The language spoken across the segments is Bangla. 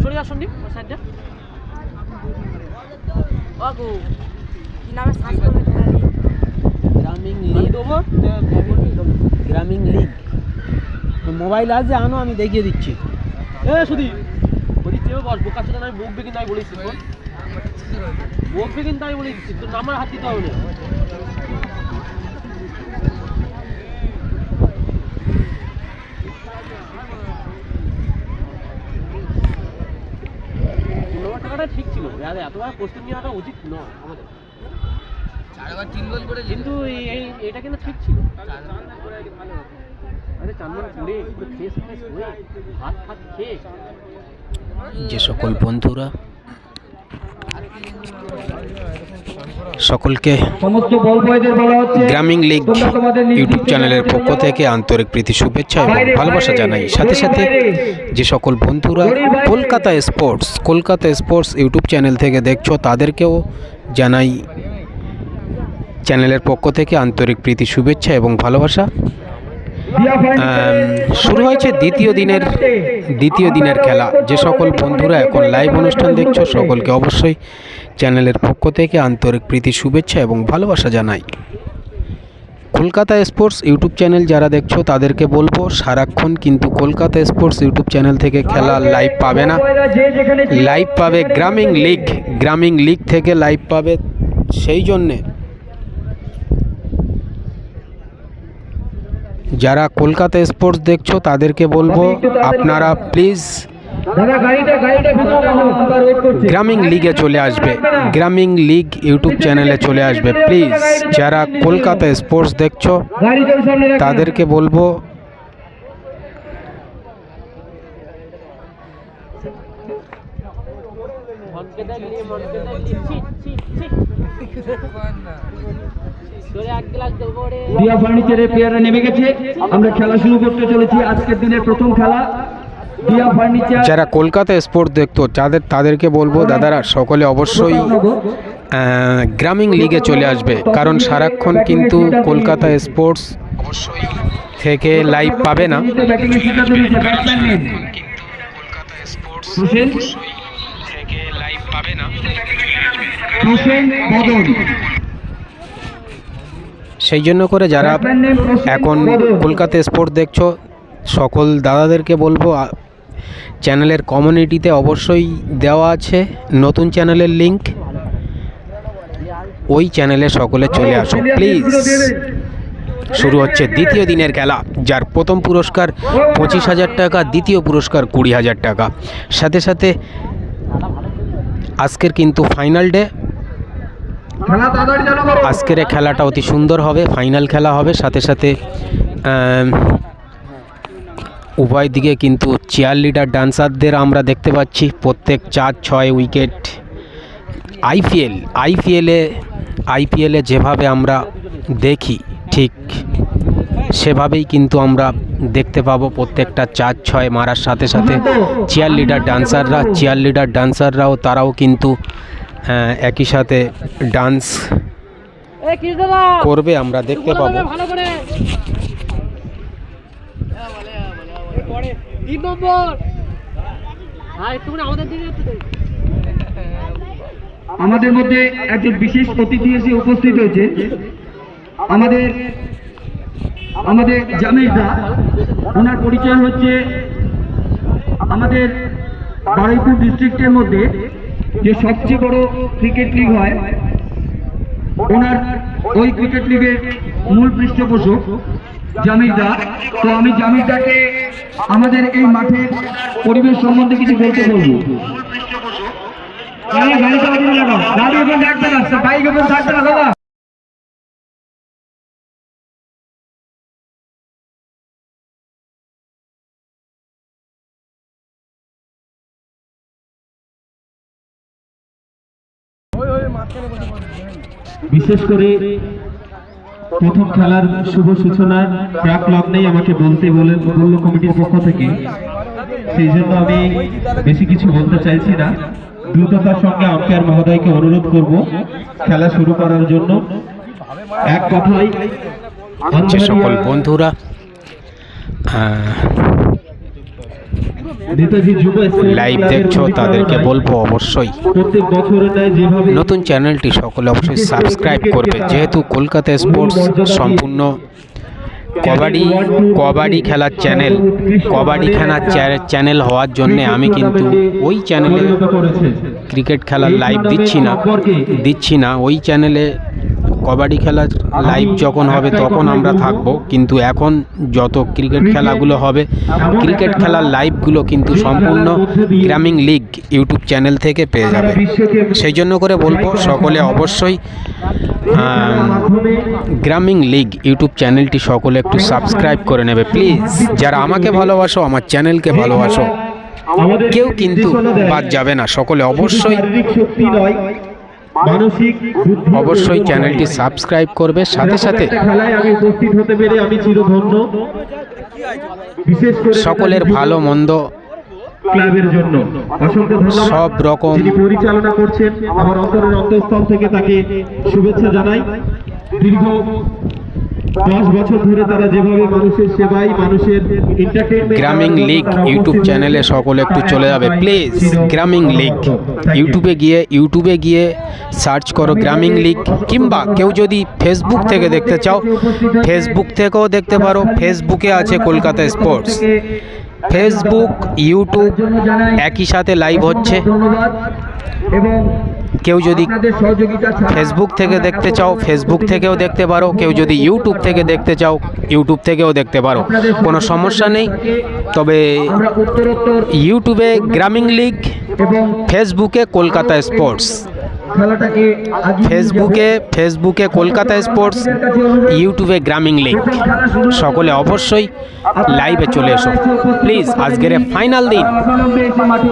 সরে যা সন্দীপ সাইডটা। বাবু কি নামে সার্চ করবে গ্রামীণ লিগ। দেবো গ্রামীণ লিগ। মোবাইল আছে আনো আমি দেখিয়ে দিচ্ছি। এ সুদি বলি তুইও বস বোকা ছোট আমি বকবে কিন্তু আমি বলেছি বল। বকবে কিন্তু আমি বলে দিচ্ছি তোর নাম্বার হাত দিতে হবে না। আর এতবার প্রস্তুতি নেওয়াটা উচিত নয় আমাদের। চারবার তিন গোল করে কিন্তু এই এই- এটা কিন্তু ঠিক ছিল। আরে চান্দন করে পুরো ফ্রেশ ফ্রেশ হয়ে ভাত ফাত খেয়ে। যে সকল বন্ধুরা সকলকে গ্রামীণ লিগ ইউটিউব চ্যানেলের পক্ষ থেকে আন্তরিক প্রীতি শুভেচ্ছা এবং ভালোবাসা জানাই। সাথে সাথে যে সকল বন্ধুরা Kolkata sports Kolkata sports YouTube channel থেকে দেখছ তাদেরকেও জানাই চ্যানেলের পক্ষ থেকে আন্তরিক প্রীতি শুভেচ্ছা এবং ভালোবাসা। শুরু হয়েছে দ্বিতীয় দিনের দ্বিতীয় দিনের খেলা। যে সকল বন্ধুরা এখন লাইভ অনুষ্ঠান দেখছ, সকলকে অবশ্যই চ্যানেলের পক্ষ থেকে আন্তরিক প্রীতি, শুভেচ্ছা এবং ভালোবাসা জানাই। কলকাতা স্পোর্টস ইউটিউব চ্যানেল যারা দেখছ, তাদেরকে বলব, সারাক্ষণ কিন্তু কলকাতা স্পোর্টস ইউটিউব চ্যানেল থেকে খেলা লাইভ পাবে না। লাইভ পাবে গ্রামীণ লিগ। গ্রামীণ লিগ থেকে লাইভ পাবে। সেই জন্যে যারা কলকাতা স্পোর্টস দেখছ তাদেরকে বলব আপনারা প্লিজ গ্রামীণ লিগে চলে আসবে। গ্রামীণ লিগ ইউটিউব চ্যানেলে চলে আসবে। প্লিজ যারা কলকাতা স্পোর্টস দেখছ তাদেরকে বলব মনকে দিয়া ফার্নিচারের প্লেয়াররা নেমে গেছে। আমরা খেলা শুরু করতে চলেছি আজকের দিনের প্রথম খেলা। যারা কলকাতা স্পোর্টস দেখতো যাদের তাদেরকে বলব দাদারা সকলে অবশ্যই গ্রামীণ লিগে চলে আসবে। কারণ সারাক্ষণ কিন্তু কলকাতা স্পোর্টস থেকে লাইভ পাবে না। থেকে লাইভ পাবে না সেই জন্য করে যারা এখন। কলকাতা স্পোর্ট দেখছ, সকল দাদাদেরকে বলব চ্যানেলের কমিউনিটিতে অবশ্যই দেওয়া আছে নতুন চ্যানেলের লিংক ওই চ্যানেলে সকলে চলে আসো, প্লিজ শুরু হচ্ছে দ্বিতীয় দিনের খেলা, যার প্রথম পুরস্কার পঁচিশ হাজার টাকা, দ্বিতীয় পুরস্কার কুড়ি হাজার টাকা সাথে সাথে আজকের কিন্তু ফাইনাল ডে খেলা তাড়াতাড়ি চালু করো আজকের খেলাটা অতি সুন্দর হবে ফাইনাল খেলা হবে সাথে সাথে উভয় দিকে কিন্তু চেয়ার লিডার ডান্সারদের আমরা দেখতে পাচ্ছি। প্রত্যেক চার ছয় উইকেট আইপিএল আইপিএলে আইপিএলে যেভাবে আমরা দেখি ঠিক সেভাবেই কিন্তু আমরা দেখতে পাবো প্রত্যেকটা চার ছয় মারার সাথে সাথে। চেয়ার লিডার ডান্সাররা চেয়ার লিডার ডান্সাররাও তারাও কিন্তু একই সাথে ডান্স করবে আমরা দেখতে পাবো। হ্যাঁ আমাদের মধ্যে একজন বিশেষ অতিথি এসে উপস্থিত হয়েছে। আমাদের আমাদের জামিরদা ওনার পরিচয় হচ্ছে আমাদের বারুইপুর ডিস্ট্রিক্টের মধ্যে যে সবচেয়ে বড় ক্রিকেট লিগ হয় ওনার ওই ক্রিকেট লিগের মূল পৃষ্ঠপোষক জামিরদার তো আমি জামিরদাকে আমাদের এই মাঠের পরিবেশ সম্বন্ধে কিছু বলতে বলব। গাড়ি ওদিকে লাগাও গাড়ি ওখানে থাকবে না বাইক ওখানে থাকবে না। দাদা বিশেষ করে প্রথম খেলার শুভ সূচনার প্রাক লগ্নেই আমাকে বলতে বলে বলল কমিটির পক্ষ থেকে। সেই জন্য আমি বেশি কিছু বলতে চাইছি না। দ্রুততার সঙ্গে আম্পায়ার মহোদয়কে অনুরোধ করব খেলা শুরু করার জন্য। এক কথাই যে সকল বন্ধুরা আহ, নেতাজি যুব স্পোর্টস লাইভ দেখছ তাদেরকে বলব অবশ্যই। নতুন চ্যানেলটি সকলে অবশ্যই সাবস্ক্রাইব করবে। যেহেতু কলকাতা স্পোর্টস সম্পূর্ণ কবাডি কবাডি খেলার চ্যানেল কবাডি খেলার চ্যানেল হওয়ার জন্যে আমি কিন্তু ওই চ্যানেলে ক্রিকেট খেলার লাইভ দিচ্ছি না। দিচ্ছি না। ওই চ্যানেলে কবাডি খেলার লাইভ যখন হবে তখন আমরা থাকব। কিন্তু এখন যত ক্রিকেট খেলাগুলো হবে ক্রিকেট খেলার লাইভগুলো কিন্তু সম্পূর্ণ গ্রামীণ লিগ ইউটিউব চ্যানেল থেকে পেয়ে যাবে। সেই জন্য করে বলব, সকলে অবশ্যই গ্রামীণ লিগ ইউটিউব চ্যানেলটি সকলে একটু সাবস্ক্রাইব করে নেবে। প্লিজ যারা আমাকে ভালোবাসো, আমার চ্যানেলকে ভালোবাসো, কেউ কিন্তু বাদ যাবে না। সকলে অবশ্যই মানসিক অবশ্যই চ্যানেলটি সাবস্ক্রাইব করবে সাথে সাথে। খেলায় আমি উপস্থিত হতে পেরে আমি চিরধন্য। বিশেষ করে সকলের ভালো মন্দ ক্লাবের জন্য। অসংখ্য ধন্যবাদ। সব রকম যিনি পরিচালনা করছেন আমার অন্তরের অন্তঃস্থল থেকে তাকে শুভেচ্ছা জানাই। দীর্ঘ দশ বছর ধরে তারা যেভাবে মানুষের সেবায় মানুষের গ্রামীণ লিগ ইউটিউব চ্যানেলে সকলে একটু চলে যাবে। প্লিজ গ্রামীণ লিগ ইউটিউবে গিয়ে ইউটিউবে গিয়ে সার্চ করো গ্রামীণ লিগ কিংবা কেউ যদি ফেসবুক থেকে দেখতে চাও ফেসবুক থেকেও দেখতে পারো। ফেসবুকে আছে কলকাতা স্পোর্টস ফেসবুক ইউটিউব একই সাথে লাইভ হচ্ছে। এবং কেউ যদি ফেসবুক থেকে দেখতে চাও ফেসবুক থেকেও দেখতে পারো কেউ যদি ইউটিউব থেকে দেখতে চাও ইউটিউব থেকেও দেখতে পারো। কোনো সমস্যা নেই তবে ইউটিউবে গ্রামীণ লিগ ফেসবুকে কলকাতা স্পোর্টস ফেসবুকে ফেসবুকে কলকাতা স্পোর্টস ইউটিউবে গ্রামিং লিগ। সকলে অবশ্যই লাইভে চলে এসো। প্লিজ আজকের ফাইনাল দিন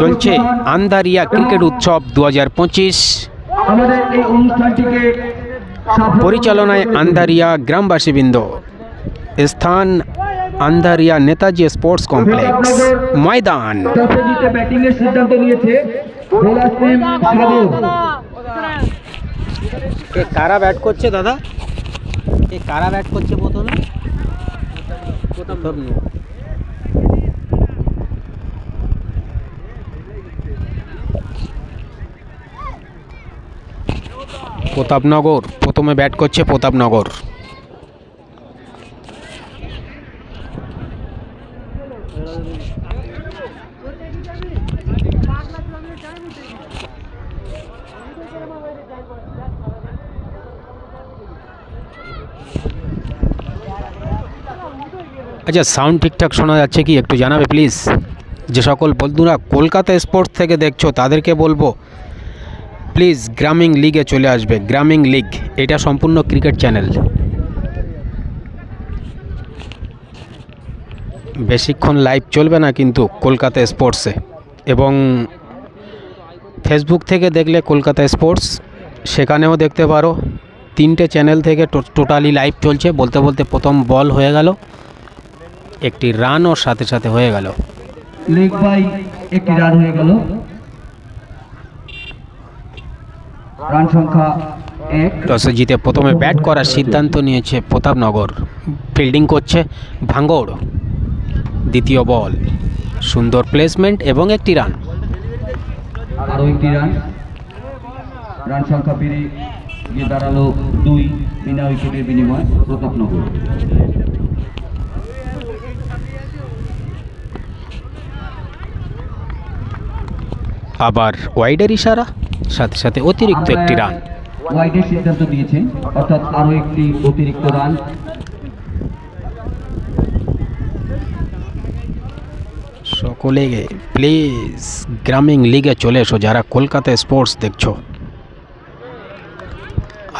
চলছে আন্দারিয়া ক্রিকেট উৎসব দু হাজার পঁচিশ। আমাদের এই অনুষ্ঠানটিকে পরিচালনায় আন্দারিয়া গ্রামবাসীবৃন্দ। স্থান আন্দারিয়া নেতাজি স্পোর্টস কমপ্লেক্স ময়দান। টসে জিতে ব্যাটিং এর সিদ্ধান্ত নিয়েছে এ কারা ব্যাট করছে দাদা? এ কারা ব্যাট করছে প্রথমে? প্রথম প্রতাপনগর, প্রথমে ব্যাট করছে প্রতাপনগর। আচ্ছা সাউন্ড ঠিকঠাক শোনা যাচ্ছে কি? একটু জানাবে প্লিজ যে সকল বন্ধুরা কলকাতা স্পোর্টস থেকে দেখছ, তাদেরকে বলব প্লিজ গ্রামিং লিগে চলে আসবে। গ্রামিং লিগ এটা সম্পূর্ণ ক্রিকেট চ্যানেল বেশিক্ষণ লাইভ চলবে না কিন্তু কলকাতা স্পোর্টসে এবং ফেসবুক থেকে দেখলে কলকাতা স্পোর্টস সেখানেও দেখতে পারো। তিনটে চ্যানেল থেকে টোটালি লাইভ চলছে। বলতে বলতে প্রথম বল হয়ে গেল। একটি রানও সাথে সাথে হয়ে গেল। লেগ বাই একটি রান হয়ে গেল। রান সংখ্যা টসে জিতে প্রথমে ব্যাট করার সিদ্ধান্ত নিয়েছে প্রতাপনগর। ফিল্ডিং করছে ভাঙ্গড়। দ্বিতীয় বল। সুন্দর প্লেসমেন্ট এবং একটি রান। আরও একটি রান। রান সংখ্যা বেড়ে গিয়ে দাঁড়াল দুই বিনা উইকেটের বিনিময় প্রতাপনগর। আবার ওয়াইডের ইশারা সাথে সাথে অতিরিক্ত একটি রান। ওয়াইডের সিদ্ধান্ত অর্থাৎ আরও একটি অতিরিক্ত রান। সকলে প্লিজ গ্রামীণ লিগে চলে এসো যারা কলকাতা স্পোর্টস দেখছ।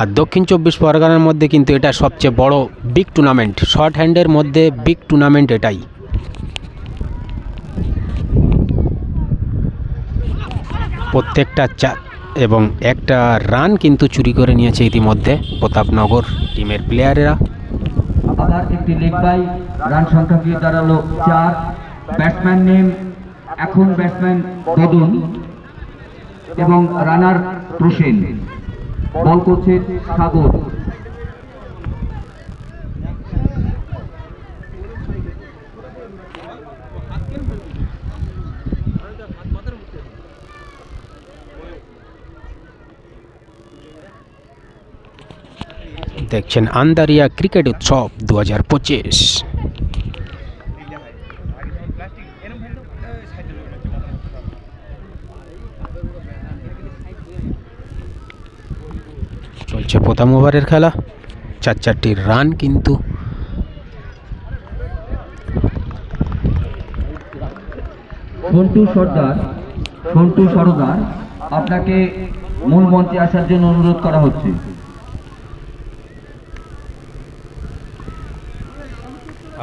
আর দক্ষিণ চব্বিশ পরগনার মধ্যে কিন্তু এটা সবচেয়ে বড় বিগ টুর্নামেন্ট শর্ট হ্যান্ডের মধ্যে বিগ টুর্নামেন্ট এটাই। প্রত্যেকটা চা এবং একটা রান কিন্তু চুরি করে নিয়েছে ইতিমধ্যে প্রতাপনগর টিমের প্লেয়ারেরা। আবার একটি লেগ বাই, রান সংখ্যা গিয়ে দাঁড়াল চার। ব্যাটসম্যান নেম, এখন ব্যাটসম্যান বদন এবং রানার প্রসেন। বল করছে সাগর। দেখছেন আন্দারিয়া ক্রিকেট উৎসব দু হাজার পঁচিশ। চলছে প্রথম ওভারের খেলা। চার চারটি রান কিন্তু। সন্টু সর্দার সন্টু সরদার, আপনাকে মূল মঞ্চে আসার জন্য অনুরোধ করা হচ্ছে।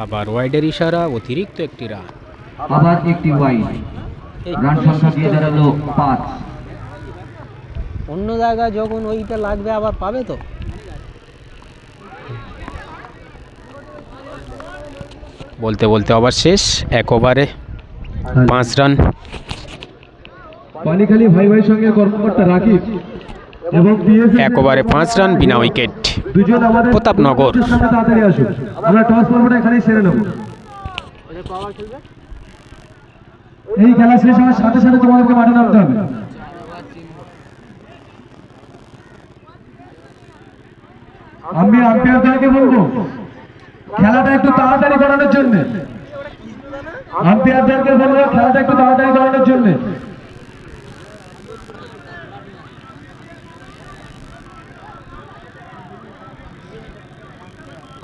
আবার ওয়াইডের ইশারা অতিরিক্ত একটি রান। আবার একটি ওয়াইড রান সংখ্যা দিয়ে দাঁড়াল পাঁচ। অন্য জায়গায় যখন ওইটা লাগবে আবার পাবে তো? বলতে বলতে ওভার শেষ এক ওভারে পাঁচ রান। পানিখালি ভাই ভাই সঙ্গে কর্মকর্তা রাকিব। এবং বিএসএফ এক পাঁচ রান বিনা উইকেট। প্রতাপনগর। আমরা টস পর্বটা এখানেই সেরে নেব। ওদের কবার খেলবে এই খেলা শেষ হওয়ার সাথে সাথে তোমাদেরকে মাঠে নামতে হবে। আমি আম্পায়ারদেরকে বলব খেলাটা একটু তাড়াতাড়ি করানোর জন্য। আম্পায়ারদেরকে বলব খেলাটা একটু তাড়াতাড়ি করানোর জন্য।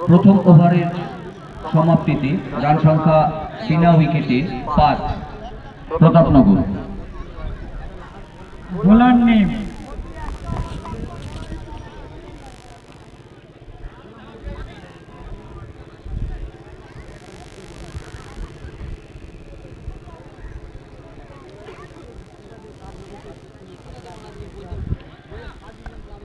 প্রথম ওভারের সমাপ্তিতে রান সংখ্যা বিনা উইকেটে পাঁচ। প্রতাপনগর। বোলার